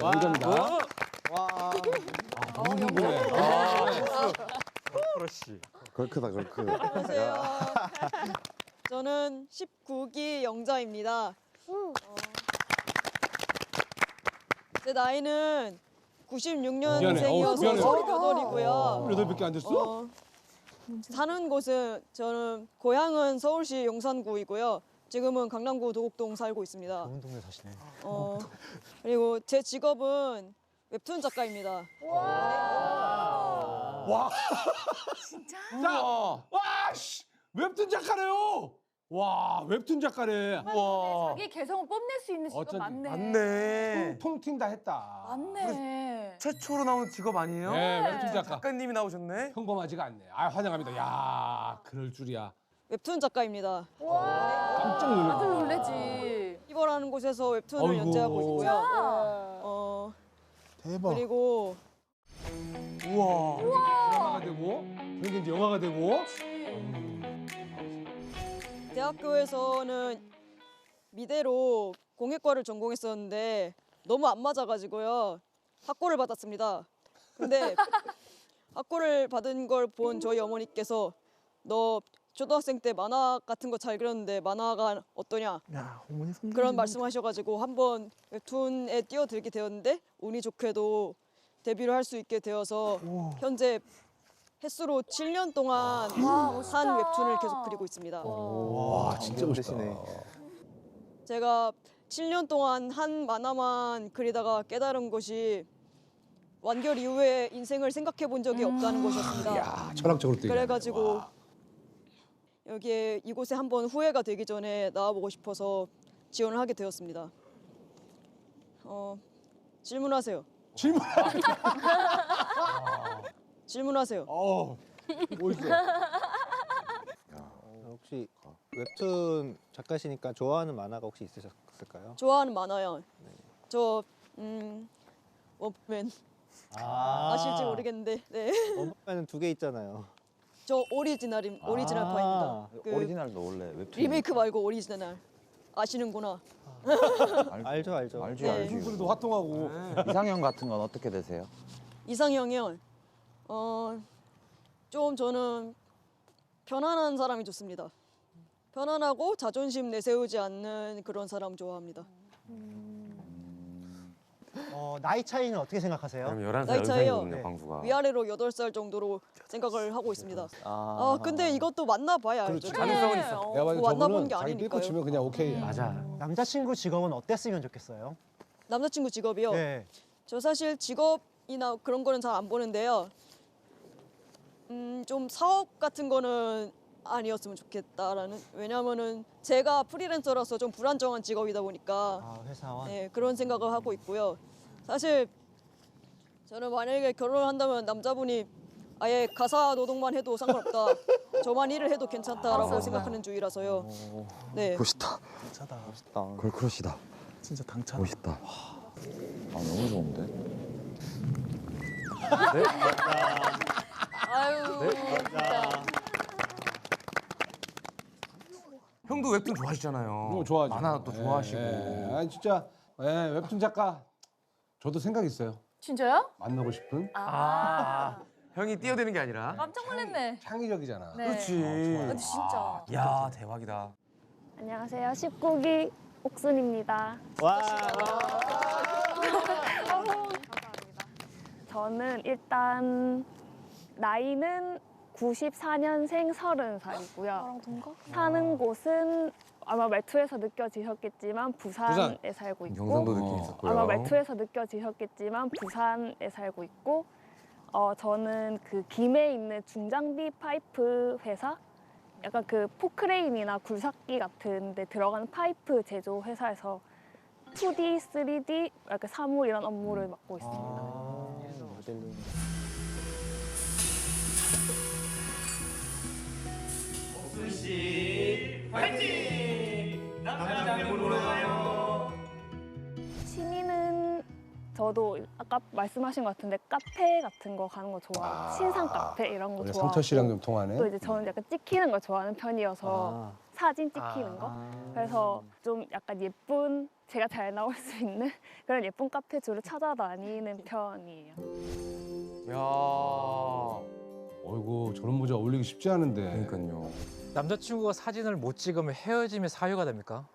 연주입니다. 와. 너무 궁금해. 아, 그렇지. 걸크다 걸크. 안녕하세요. 저는 19기 영자입니다. 어, 제 나이는 미안해. 어우, 96년생이어서 미안해. 28이고요. 여덟 밖에 안 됐어? 어, 사는 곳은 저는 고향은 서울시 용산구이고요. 지금은 강남구 도곡동 살고 있습니다. 좋은 동네 사시네. 어, 그리고 제 직업은 웹툰 작가입니다. 와. 진짜? 자, 와, 씨, 웹툰 작가래요. 와, 웹툰 작가래. 와, 자기 개성을 뽐낼 수 있는 직업 어쩐지. 맞네. 맞네. 통튄 다 했다. 맞네. 최초로 나온 직업 아니에요? 네, 웹툰 작가. 작가님이 나오셨네. 평범하지가 않네. 아, 환영합니다. 야, 그럴 줄이야. 웹툰 작가입니다. 깜짝 다들 놀랐다. 놀래지. 이버라는 곳에서 웹툰을 어이구. 연재하고 있고요. 어, 대박. 그리고 우와. 드라마가 되고, 그런 게 이제 영화가 되고. 대학교에서는 미대로 공예과를 전공했었는데 너무 안 맞아가지고요 학고를 받았습니다. 근데 학고를 받은 걸 본 저희 어머니께서 너 초등학생 때 만화 같은 거 잘 그렸는데 만화가 어떠냐 야 어머니 손. 그런 말씀하셔가지고 한번 웹툰에 뛰어들게 되었는데 운이 좋게도 데뷔를 할 수 있게 되어서 현재 횟수로 7년 동안 와, 멋있다. 한 웹툰을 계속 그리고 있습니다. 와 진짜 멋있네. 제가 7년 동안 한 만화만 그리다가 깨달은 것이 완결 이후에 인생을 생각해 본 적이 없다는 것이었습니다. 야, 철학적으로 또 그래가지고. 와. 여기에 이곳에 한번 후회가 되기 전에 나와보고 싶어서 지원을 하게 되었습니다. 어, 질문하세요. 질문. 질문하세요. 어, 멋있어. 혹시 웹툰 작가시니까 좋아하는 만화가 혹시 있으셨을까요? 좋아하는 만화요. 저 음, 원맨 아실지 모르겠는데, 네. 원판은 두 개 있잖아요. 저 오리지널임 오리지널 아, 파입니다. 그 오리지널도 원래 웹툰 리메이크 말고 오리지널 아시는구나. 알죠, 알죠. 알죠 네. 알죠 분들도 화통하고. 이상형 같은 건 어떻게 되세요? 이상형이요. 어, 좀 저는 편안한 사람이 좋습니다. 편안하고 자존심 내세우지 않는 그런 사람 좋아합니다. 어, 나이 차이는 어떻게 생각하세요? 그럼 11살 나이 차이요? 연상이거든요, 네. 광수가. 위아래로 8살 정도로 생각을 하고 있습니다. 아, 아, 근데 이것도 만나봐야 그렇죠. 알죠. 가능성은 있어. 어. 내가 때뭐 만나본 저거는 게 자기 아니니까요. 삐고 치면 그냥 오케이. 맞아. 남자친구 직업은 어땠으면 좋겠어요? 남자친구 직업이요. 네. 저 사실 직업이나 그런 거는 잘 안 보는데요. 음, 좀 사업 같은 거는 아니었으면 좋겠다라는 왜냐면은 제가 프리랜서라서 좀 불안정한 직업이다 보니까 아 회사원. 네, 그런 생각을 하고 있고요. 사실 저는 만약에 결혼을 한다면 남자분이 아예 가사 노동만 해도 상관없다. 저만 일을 해도 괜찮다라고 생각하는 주의라서요. 네. 멋있다 진짜다. 멋있다 걸크러시다 진짜 당찬. 멋있다 아 너무 좋은데? 아유, 진짜. 형도 웹툰 좋아하시잖아요. 너무 좋아하죠. 만화 또 예, 좋아하시고. 예. 아니 진짜 예, 웹툰 작가 저도 생각 있어요. 진짜요? 만나고 싶은 아, 형이 뛰어드는 게 아니라. 깜짝 놀랐네. 창의적이잖아. 네. 그렇지. 근데 진짜. 야, 대박이다. 안녕하세요. 19기 옥순입니다. 와. 저는 일단 나이는 94년생 30살이고요. 사는 곳은 아마 말투에서 느껴지셨겠지만 부산에 부산. 살고 있고 경상도 느낌 어. 있었고요. 아마 말투에서 느껴지셨겠지만 부산에 살고 있고 어 저는 그 김해 있는 중장비 파이프 회사 약간 그 포크레인이나 굴삭기 같은 데 들어가는 파이프 제조 회사에서 2D, 3D 이렇게 사물 이런 업무를 맡고 있습니다. 아, 모델링. 취미는 저도 아까 말씀하신 것 같은데 카페 같은 거 가는 거 좋아하고 신상 카페 이런 거 좋아하고 상철 씨랑 좀 통하네. 또 이제 저는 약간 찍히는 걸 좋아하는 편이어서 아, 사진 찍히는 거. 그래서 좀 약간 예쁜 제가 잘 나올 수 있는 그런 예쁜 카페 주로 찾아다니는 편이에요. 야. 어이구 저런 모자 어울리기 쉽지 않은데. 그러니까요. 남자친구가 사진을 못 찍으면 헤어짐의 사유가 됩니까?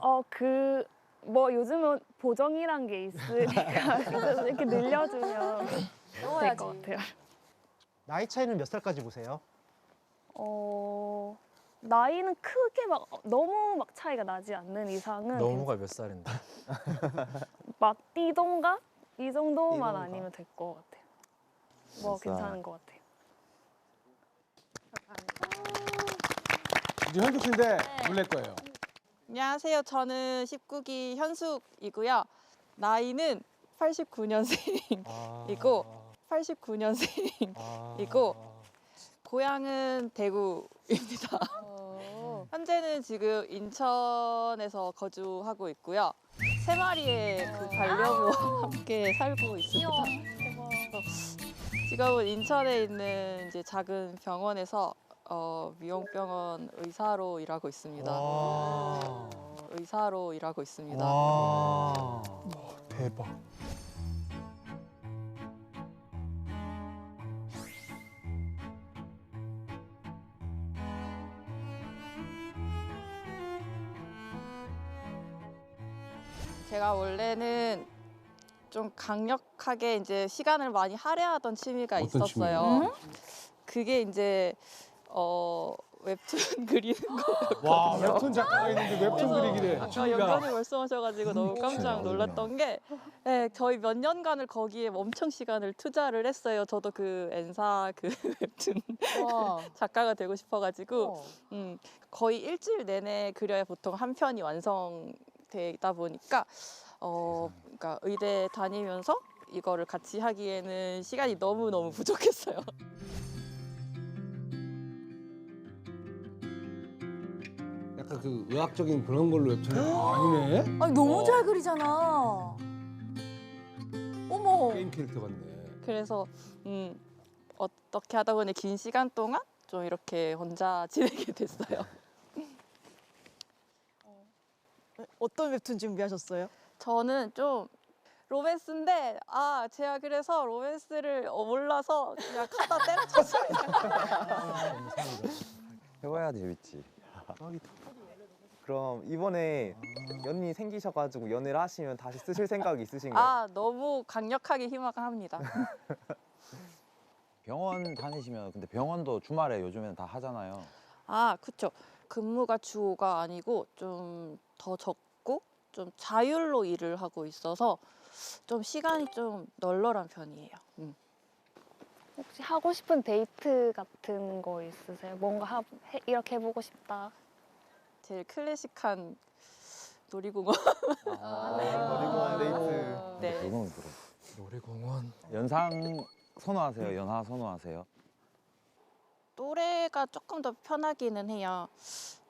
어 그 뭐 요즘은 보정이란 게 있으니까 그래서 이렇게 늘려주면 될 것 같아요. 나이 차이는 몇 살까지 보세요? 어 나이는 크게 막 너무 막 차이가 나지 않는 이상은 너무가 몇 살인데? 막 띠동갑 이 정도만 띠동갑. 아니면 될 것 같아요. 뭐? 괜찮은 것 같아요. 이제 현숙 씨인데 놀랄 거예요. 안녕하세요. 저는 19기 현숙이고요. 나이는 89년생이고 89년생이고 고향은 대구입니다. 현재는 지금 인천에서 거주하고 있고요. 세 마리의 그 반려묘와 함께 살고 있습니다. 지금은 인천에 있는 이제 작은 병원에서 어, 미용병원 의사로 일하고 있습니다. 와. 의사로 일하고 있습니다. 와. 대박. 제가 원래는 좀 강력하게 이제 시간을 많이 할애하던 취미가 어떤 있었어요. 그게 이제 어 웹툰 그리는 거. 와 웹툰 작가가 있는데 웹툰 그리기래. 아, 취미가. 연관이 말씀하셔가지고 너무 깜짝 놀랐던 게, 네, 저희 몇 년간을 거기에 엄청 시간을 투자를 했어요. 저도 그 엔사 그 웹툰 작가가 되고 싶어가지고, 음, 거의 일주일 내내 그려야 보통 한 편이 완성되다 보니까, 어, 그러니까 의대 다니면서 이거를 같이 하기에는 시간이 너무 너무 부족했어요. 약간 그 의학적인 그런 걸로 웹툰. 아니네. 아니 너무 잘 그리잖아. 어머. 게임 캐릭터 같네. 그래서 음, 어떻게 하다 보니 긴 시간 동안 좀 이렇게 혼자 지내게 됐어요. 어떤 웹툰 준비하셨어요? 저는 좀 로맨스인데 아 제가 그래서 로맨스를 어, 몰라서 그냥 하다 때려쳤어요. 해봐야 재밌지. 그럼 이번에 연인이 생기셔가지고 연애를 하시면 다시 쓰실 생각이 있으신가요? 아 너무 강력하게 희망합니다. 병원 다니시면 근데 병원도 주말에 요즘에는 다 하잖아요. 아 그쵸. 근무가 주 5가 아니고 좀 더 적고 좀 자율로 일을 하고 있어서 좀 시간이 좀 널널한 편이에요. 음. 혹시 하고 싶은 데이트 같은 거 있으세요? 뭔가 하, 해, 이렇게 해보고 싶다. 제일 클래식한 놀이공원. 아, 놀이공원 데이트. 네. 그건 그래. 놀이공원. 연상 선호하세요? 연하 선호하세요? 또래가 조금 더 편하기는 해요.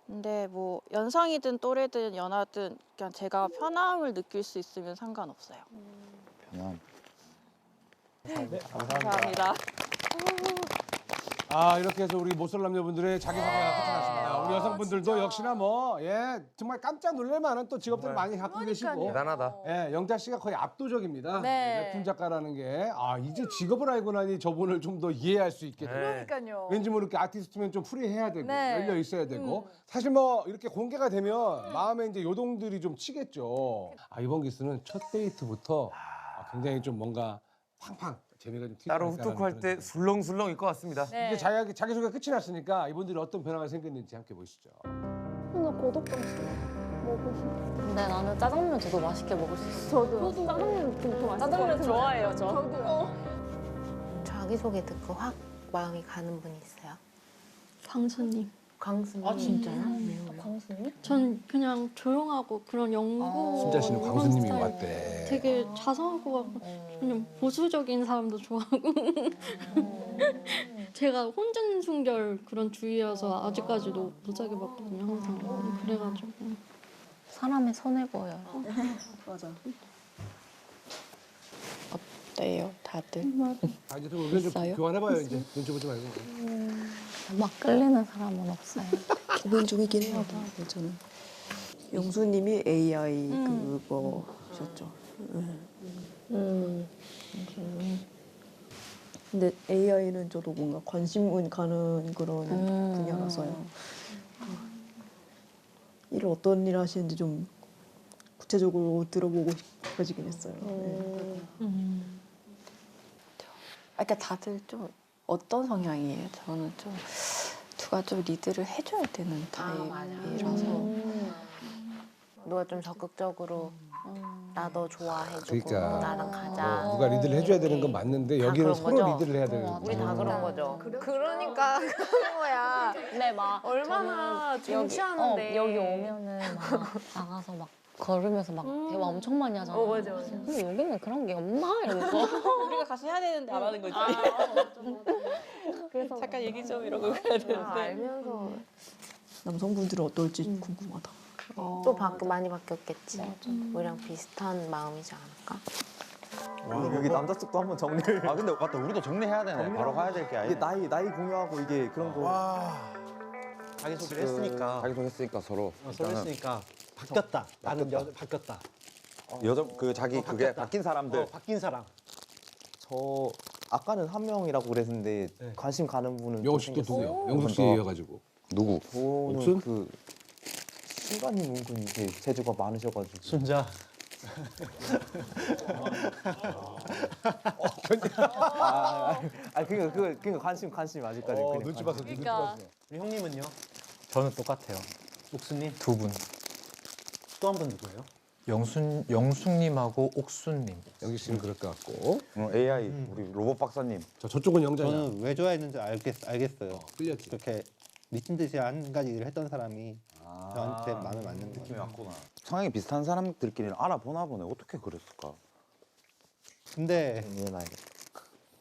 근데 뭐 연상이든 또래든 연하든 그냥 제가 편함을 느낄 수 있으면 상관없어요. 편한. 감사합니다. 아 이렇게 해서 우리 못쏠 남녀분들의 자기 소개가 끝이 났습니다. 우리 여성분들도 역시나 뭐 예 정말 깜짝 놀랄 만한 또 직업들을 많이 갖고 계시고 대단하다. 예 영자 씨가 거의 압도적입니다. 네. 웹툰 작가라는 게 아 이제 직업을 알고 나니 저분을 좀 더 이해할 수 있게. 네. 그러니까요. 왠지 모르게 아티스트면 좀 프리해야 되고 네. 열려 있어야 되고 음. 사실 뭐 이렇게 공개가 되면 마음에 이제 요동들이 좀 치겠죠. 아 이번 기수는 첫 데이트부터 아, 굉장히 좀 뭔가 팡팡 재미가 좀 따로 후뚝할 때 그런 술렁술렁 일 것 같습니다. 네. 이제 자기 자기 소개 끝이 났으니까 이분들이 어떤 변화가 생겼는지 함께 보시죠. 나 고독감 먹고 싶어. 근데 나는 짜장면 저도 맛있게 먹을 수 있어. 저도 짜장면 진짜 맛있어. 짜장면 좋아해요, 저. 저도. 자기 소개 듣고 확 마음이 가는 분 있어요? 광수님. 광수님. 아, 진짜요? 광수님? 전 그냥 조용하고 그런 연구. 순자 씨는 그런 광수님이 스타일. 왔대. 되게 것 같고 그냥 보수적인 사람도 좋아하고. 제가 혼전순결 그런 주의여서 아직까지도 못 사귀어 봤거든요, 항상. 그래가지고. 사람의 선해 보여요. 맞아. 어때요, 다들? 아 이제 좀 의견 좀 있어요? 교환해봐요 이제 눈치 보지 말고. 막 끌리는 사람은 없어요. 고민 중이긴 해요. 저는 영수님이 AI 그거셨죠. 음. 근데 AI는 저도 뭔가 관심은 가는 그런 음. 분야라서요. 일을 어떤 일 하시는지 좀 구체적으로 들어보고 싶어지긴 했어요. 네. 아, 그러니까 다들 좀 어떤 성향이에요? 저는 좀 누가 좀 리드를 해줘야 되는 타입이라서 누가 좀 적극적으로 나 너 좋아해주고 그러니까. 나랑 가자. 뭐 누가 리드를 해줘야 되는 건 맞는데 다 여기는 그런 서로 거죠? 리드를 해야 되는 우리 다 그런 거죠. 그러니까 그런 거야. 근데 막 얼마나 저는 여기, 중시하는데. 어, 여기 오면은 막 나가서 막 걸으면서 막 대화 엄청 많이 하잖아. 어, 맞아, 맞아. 근데 여기는 그런 게 없나 이러면서. 우리가 같이 해야 되는데 안 하는 거지. 그래서 잠깐 얘기 좀 이러고 그래야 되는데. 알면서 남성분들은 어떨지 궁금하다. 또 바뀌 많이 바뀌었겠지. 우리랑 비슷한 마음이지 않을까? 와, 여기 남자 쪽도 한번 정리를. 아 근데 맞다 우리도 정리해야 되네. 바로 가야 될 게 이게 아니네. 나이 나이 공유하고 이게 그런 거. 자기 소개를 했으니까 자기도 했으니까 서로. 어, 서로 했으니까 바뀌었다. 나는 여, 바뀌었다. 여자 그 자기 어, 그게 바뀌었다. 바뀐 사람들. 어, 바뀐 사람. 저 아까는 한 명이라고 그랬는데 네. 관심 가는 분은 씨또 생겼어요. 누구요? 영수 씨 그러니까 이어가지고. 누구? 저는 옥순? 그 신관님 은근 이게 재주가 많으셔가지고 순자. 아, 아 그니까 그 그니까 관심 관심 아직까지 어, 그냥 눈치 관심. 봤어, 눈치 그러니까. 우리 형님은요? 저는 똑같아요. 옥수님 두 분. 또 한 분 누구예요? 영순 영숙님하고 옥순님. 영기 씨는 그럴 것 같고. 어, AI 우리 로봇 박사님. 저 저쪽은 영자냐? 저는 왜 좋아했는지 알겠, 알겠어요. 끌렸지. 그렇게 미친 듯이 한 가지 일을 했던 사람이 아, 저한테 마음에 맞는 느낌이 거예요. 왔구나. 성향이 비슷한 사람들끼리는 알아보나 보네. 어떻게 그랬을까? 근데 얘는 알겠다.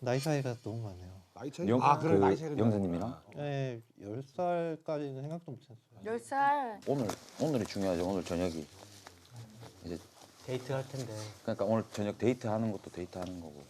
나이 차이가 너무 많아요. 나이 차이. 영- 아, 그래 그 나이 차이가 영수님이랑? 네, 10살까지는 생각도 못했어요. 10살. 오늘 오늘이 중요하죠. 오늘 저녁이. 이제 데이트 할 텐데. 그러니까 오늘 저녁 데이트 하는 것도 데이트 하는 거고.